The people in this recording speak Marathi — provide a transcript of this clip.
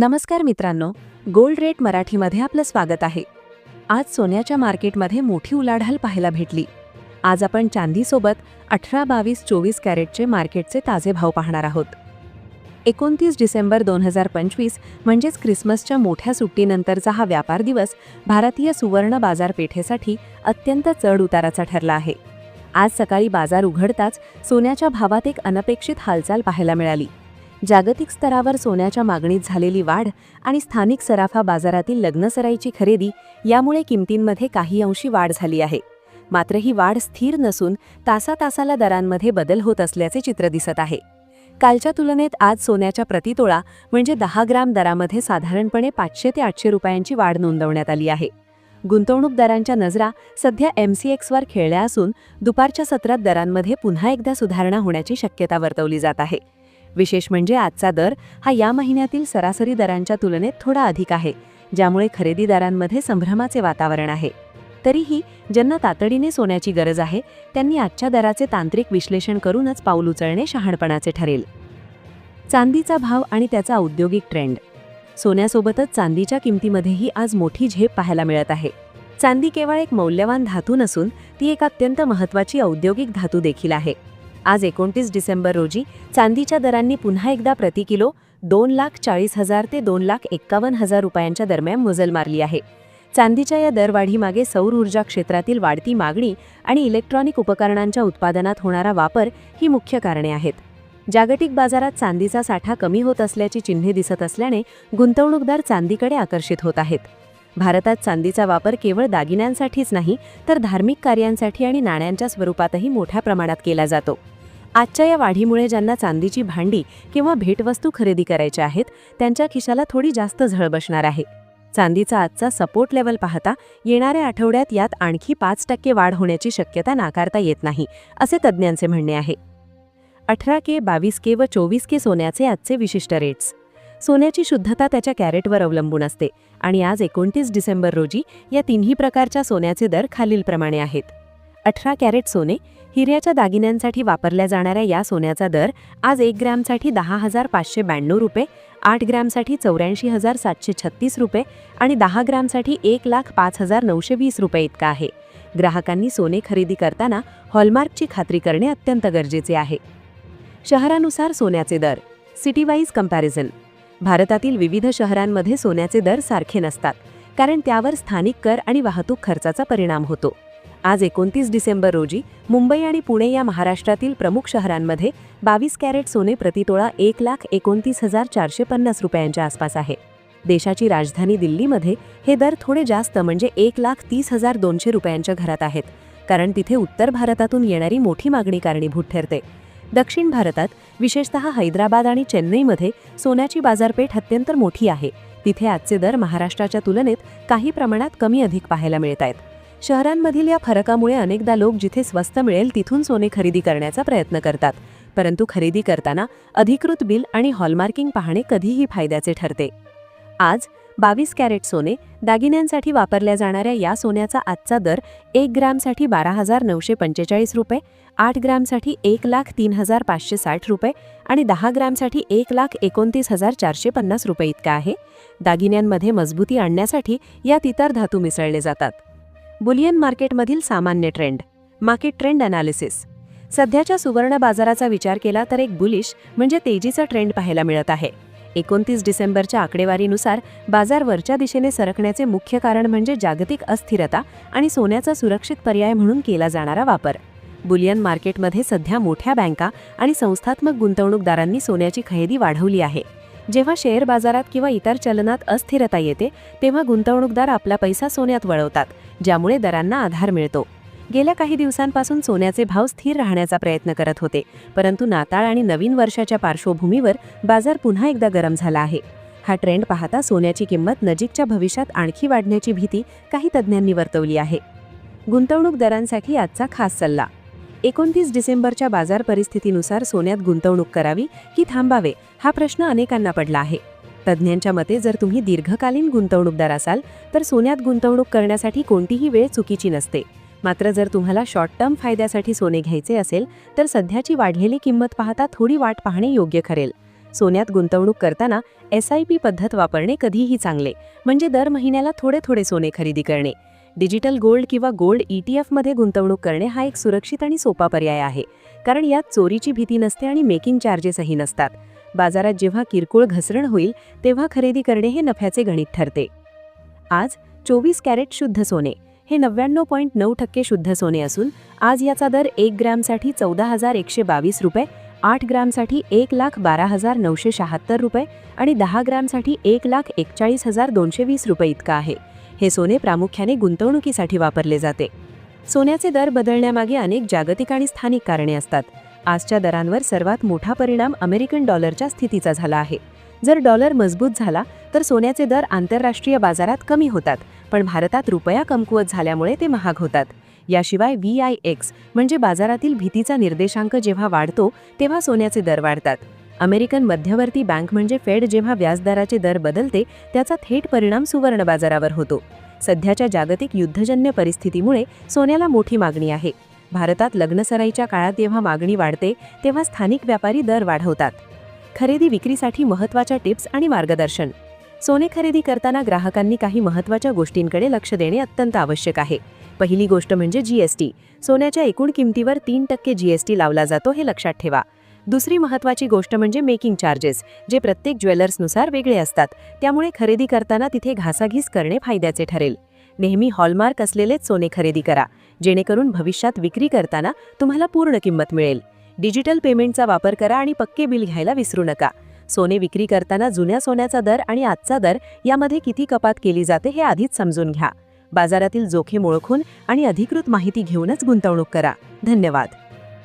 नमस्कार मित्रांनो गोल्ड रेट मराठीमध्ये आपलं स्वागत आहे. आज सोन्याच्या मार्केटमध्ये मोठी उलाढाल पाहायला भेटली. आज आपण चांदीसोबत अठरा बावीस चोवीस कॅरेटचे मार्केटचे ताजे भाव पाहणार आहोत. एकोणतीस डिसेंबर दोन हजार पंचवीस म्हणजेच क्रिसमसच्या मोठ्या सुट्टीनंतरचा हा व्यापार दिवस भारतीय सुवर्ण बाजारपेठेसाठी अत्यंत चढ उताराचा ठरला आहे. आज सकाळी बाजार उघडताच सोन्याच्या भावात एक अनपेक्षित हालचाल पाहायला मिळाली. जागतिक स्तरावर सोन्याच्या मागणीत झालेली वाढ आणि स्थानिक सराफा बाजारातील लग्नसराईची खरेदी यामुळे किमतींमध्ये काही अंशी वाढ झाली आहे. मात्र ही वाढ स्थिर नसून तासातासाला दरांमध्ये बदल होत असल्याचे चित्र दिसत आहे. कालच्या तुलनेत आज सोन्याच्या प्रतितोळा म्हणजे दहा ग्राम दरामध्ये साधारणपणे पाचशे ते आठशे रुपयांची वाढ नोंदवण्यात आली आहे. गुंतवणूकदारांच्या नजरा सध्या एम सी एक्सवर खेळल्या असून दुपारच्या सत्रात दरांमध्ये पुन्हा एकदा सुधारणा होण्याची शक्यता वर्तवली जात आहे. विशेष म्हणजे आजचा दर हा या महिन्यातील सरासरी दरांच्या तुलनेत थोडा अधिक आहे ज्यामुळे खरेदीदारांमध्ये संभ्रमाचे वातावरण आहे. तरीही ज्यांना तातडीने सोन्याची गरज आहे त्यांनी आजच्या दराचे तांत्रिक विश्लेषण करूनच पाऊल उचलणे शहाणपणाचे ठरेल. चांदीचा भाव आणि त्याचा औद्योगिक ट्रेंड. सोन्यासोबतच चांदीच्या किमतीमध्येही आज मोठी झेप पाहायला मिळत आहे. चांदी केवळ एक मौल्यवान धातू नसून ती एक अत्यंत महत्त्वाची औद्योगिक धातू देखील आहे. आज एकोणतीस डिसेंबर रोजी चांदीच्या दरांनी पुन्हा एकदा प्रति किलो दोन लाख चाळीस हजार ते दोन लाख एक्कावन्न हजार रुपयांच्या दरम्यान मजल मारली आहे. चांदीच्या या दरवाढीमागे सौर ऊर्जा क्षेत्रातील वाढती मागणी आणि इलेक्ट्रॉनिक उपकरणांच्या उत्पादनात होणारा वापर ही मुख्य कारणे आहेत. जागतिक बाजारात चांदीचा साठा कमी होत असल्याची चिन्हे दिसत असल्याने गुंतवणूकदार चांदीकडे आकर्षित होत आहेत. भारतात चांदीचा वापर केवळ दागिन्यांसाठीच नाही तर धार्मिक कार्यांसाठी आणि नाण्यांच्या स्वरूपातही मोठ्या प्रमाणात केला जातो. आजच्या या वाढीमुळे ज्यांना चांदीची भांडी किंवा भेटवस्तू खरेदी करायच्या आहेत त्यांच्या खिशाला थोडी जास्त झळ बसणार आहे. चांदीचा आजचा सपोर्ट लेवल पाहता येणाऱ्या आठवड्यात यात आणखी पाच टक्के वाढ होण्याची शक्यता नाकारता येत नाही असे तज्ज्ञांचे म्हणणे आहे. अठरा के बावीस के व चोवीस के सोन्याचे आजचे विशिष्ट रेट्स. सोन्याची शुद्धता त्याच्या कॅरेटवर अवलंबून असते आणि आज एकोणतीस डिसेंबर रोजी या तिन्ही प्रकारच्या सोन्याचे दर खालीलप्रमाणे आहेत. अठरा कॅरेट सोने हिऱ्याच्या दागिन्यांसाठी वापरल्या जाणाऱ्या या सोन्याचा दर आज एक ग्रॅमसाठी दहा हजार पाचशे ब्याण्णव रुपये आठ ग्रॅमसाठी चौऱ्याऐंशी हजार सातशे छत्तीस रुपये आणि दहा ग्रॅमसाठी एक लाख पाच हजार नऊशे वीस रुपये इतका आहे. ग्राहकांनी सोने खरेदी करताना हॉलमार्कची खात्री करणे अत्यंत गरजेचे आहे. शहरानुसार सोन्याचे दर सिटीवाईज कंपॅरिझन कंपॅरिझन भारतातील विविध शहरांमध्ये सोन्याचे दर सारखे नसतात कारण त्यावर स्थानिक कर आणि वाहतूक खर्चाचा परिणाम होतो. आज एकोणतीस डिसेंबर रोजी मुंबई आणि पुणे या महाराष्ट्रातील प्रमुख शहरांमध्ये बावीस कॅरेट सोने प्रतितोळा एक लाख एकोणतीस हजार चारशे पन्नास रुपयांच्या आसपास आहे. देशाची राजधानी दिल्लीमध्ये हे दर थोडे जास्त म्हणजे एक लाख तीस हजार दोनशे रुपयांच्या घरात आहेत कारण तिथे उत्तर भारतातून येणारी मोठी मागणी कारणीभूत ठरते. दक्षिण भारतात विशेषतः हैदराबाद आणि चेन्नईमध्ये सोन्याची बाजारपेठ अत्यंत मोठी आहे. तिथे आजचे दर महाराष्ट्राच्या तुलनेत काही प्रमाणात कमी अधिक पाहायला मिळत आहेत. शहरांमधील या फरकामुळे अनेकदा लोक जिथे स्वस्त मिळेल तिथून सोने खरेदी करण्याचा प्रयत्न करतात. परंतु खरेदी करताना अधिकृत बिल आणि हॉलमार्किंग पाहणे कधीही फायद्याचे ठरते. आज बावीस कॅरेट सोने दागिन्यांसाठी वापरल्या जाणाऱ्या या सोन्याचा आजचा दर एक ग्रॅमसाठी बारा हजार नऊशे पंचेचाळीस रुपये आठ ग्रॅमसाठी एक लाख तीन हजार पाचशे साठ रुपये आणि दहा ग्रॅमसाठी एक लाख एकोणतीस हजार चारशे पन्नास रुपये इतका आहे. दागिन्यांमध्ये मजबूती आणण्यासाठी यात इतर धातू मिसळले जातात. बुलियन मार्केटमधील सामान्य ट्रेंड मार्केट ट्रेंड अनालिसिस. सध्याच्या सुवर्ण बाजाराचा विचार केला तर एक बुलिश म्हणजे तेजीचा ट्रेंड पाहायला मिळत आहे. एकोणतीस डिसेंबरच्या आकडेवारीनुसार बाजार वरच्या दिशेने सरकण्याचे मुख्य कारण म्हणजे जागतिक अस्थिरता आणि सोन्याचा सुरक्षित पर्याय म्हणून केला जाणारा वापर. बुलियन मार्केटमध्ये सध्या मोठ्या बँका आणि संस्थात्मक गुंतवणूकदारांनी सोन्याची खरेदी वाढवली आहे. जेव्हा शेअर बाजारात किंवा इतर चलनात अस्थिरता येते तेव्हा गुंतवणूकदार आपला पैसा सोन्यात वळवतात ज्यामुळे दरांना आधार मिळतो. गेल्या काही दिवसांपासून सोन्याचे भाव स्थिर राहण्याचा प्रयत्न करत होते परंतु नाताळ आणि नवीन वर्षाच्या पार्श्वभूमीवर बाजार पुन्हा एकदा गरम झाला आहे. हा ट्रेंड पाहता सोन्याची किंमत नजीकच्या भविष्यात आणखी वाढण्याची भीती काही तज्ज्ञांनी वर्तवली आहे. गुंतवणूकदारांसाठी आजचा खास सल्ला. एकोणतीस डिसेंबरच्या बाजार परिस्थितीनुसार सोन्यात गुंतवणूक करावी की थांबावे हा प्रश्न अनेकांना पडला आहे. तज्ज्ञांच्या मते जर तुम्ही दीर्घकालीन गुंतवणूकदार असाल तर सोन्यात गुंतवणूक करण्यासाठी कोणतीही वेळ चुकीची नसते. मात्र जर तुम्हाला शॉर्ट टर्म फायद्यासाठी सोने घ्यायचे असेल तर सध्याची वाढलेली किंमत पाहता थोडी वाट पाहणे योग्य ठरेल. सोन्यात गुंतवणूक करताना एस आय पी पद्धत वापरणे कधीही चांगले म्हणजे दर महिन्याला थोडे थोडे सोने खरेदी करणे. डिजिटल गोल्ड किंवा गोल्ड ई टी एफमध्ये गुंतवणूक करणे हा एक सुरक्षित आणि सोपा पर्याय आहे कारण यात चोरीची भीती नसते आणि मेकिंग चार्जेसही नसतात. बाजारात जेव्हा किरकोळ घसरण होईल तेव्हा खरेदी करणे हे नफ्याचे गणित ठरते. आज चोवीस कॅरेट शुद्ध सोने हे नव्याण्णव पॉईंट नऊ टक्के शुद्ध सोने असून आज याचा दर एक ग्रॅमसाठी चौदा हजार एकशे बावीस रुपये आठ ग्रॅमसाठी एक लाख बारा हजार नऊशे शहात्तर रुपये आणि दहा ग्रॅमसाठी एक लाख एकचाळीस हजार दोनशे वीस रुपये इतका आहे. हे सोने प्रामुख्याने गुंतवणुकीसाठी वापरले जाते. सोन्याचे दर बदलण्यामागे अनेक जागतिक आणि स्थानिक कारणे असतात. आजच्या दरांवर सर्वात मोठा परिणाम अमेरिकन डॉलरच्या स्थितीचा झाला आहे. जर डॉलर मजबूत झाला तर सोन्याचे दर आंतरराष्ट्रीय बाजारात कमी होतात पण भारतात रुपया कमकुवत झाल्यामुळे ते महाग होतात. याशिवाय व्ही आय एक्स म्हणजे बाजारातील भीतीचा निर्देशांक जेव्हा वाढतो तेव्हा सोन्याचे दर वाढतात. अमेरिकन मध्यवर्ती बँक म्हणजे फेड जेव्हा व्याजदराचे दर बदलते त्याचा थेट परिणाम सुवर्ण बाजारावर होतो. सध्याच्या जागतिक युद्धजन्य परिस्थितीमुळे सोन्याला मोठी मागणी आहे. भारतात लग्नसराईच्या काळात जेव्हा मागणी वाढते तेव्हा स्थानिक व्यापारी दर वाढवतात. खरेदी विक्रीसाठी महत्त्वाच्या टिप्स आणि मार्गदर्शन. सोने खरेदी करताना ग्राहकांनी काही महत्त्वाच्या गोष्टींकडे लक्ष देणे अत्यंत आवश्यक आहे. पहिली गोष्ट म्हणजे जीएसटी सोन्याच्या एकूण किमतीवर तीन टक्के जीएसटी लावला जातो हे लक्षात ठेवा. दुसरी महत्त्वाची गोष्ट म्हणजे मेकिंग चार्जेस जे प्रत्येक ज्वेलर्सनुसार वेगळे असतात. त्यामुळे खरेदी करताना तिथे घासाघीस करणे फायद्याचे ठरेल. नेहमी हॉलमार्क असलेलेच सोने खरेदी करा जेणेकरून भविष्यात विक्री करताना तुम्हाला पूर्ण किंमत मिळेल. डिजिटल पेमेंटचा वापर करा आणि पक्के बिल घ्यायला विसरू नका. सोने विक्री करताना जुन्या सोन्याचा दर आणि आजचा दर यामध्ये किती कपात केली जाते हे आधीच समजून घ्या. बाजारातील जोखीम ओळखून आणि अधिकृत माहिती घेऊनच गुंतवणूक करा. धन्यवाद.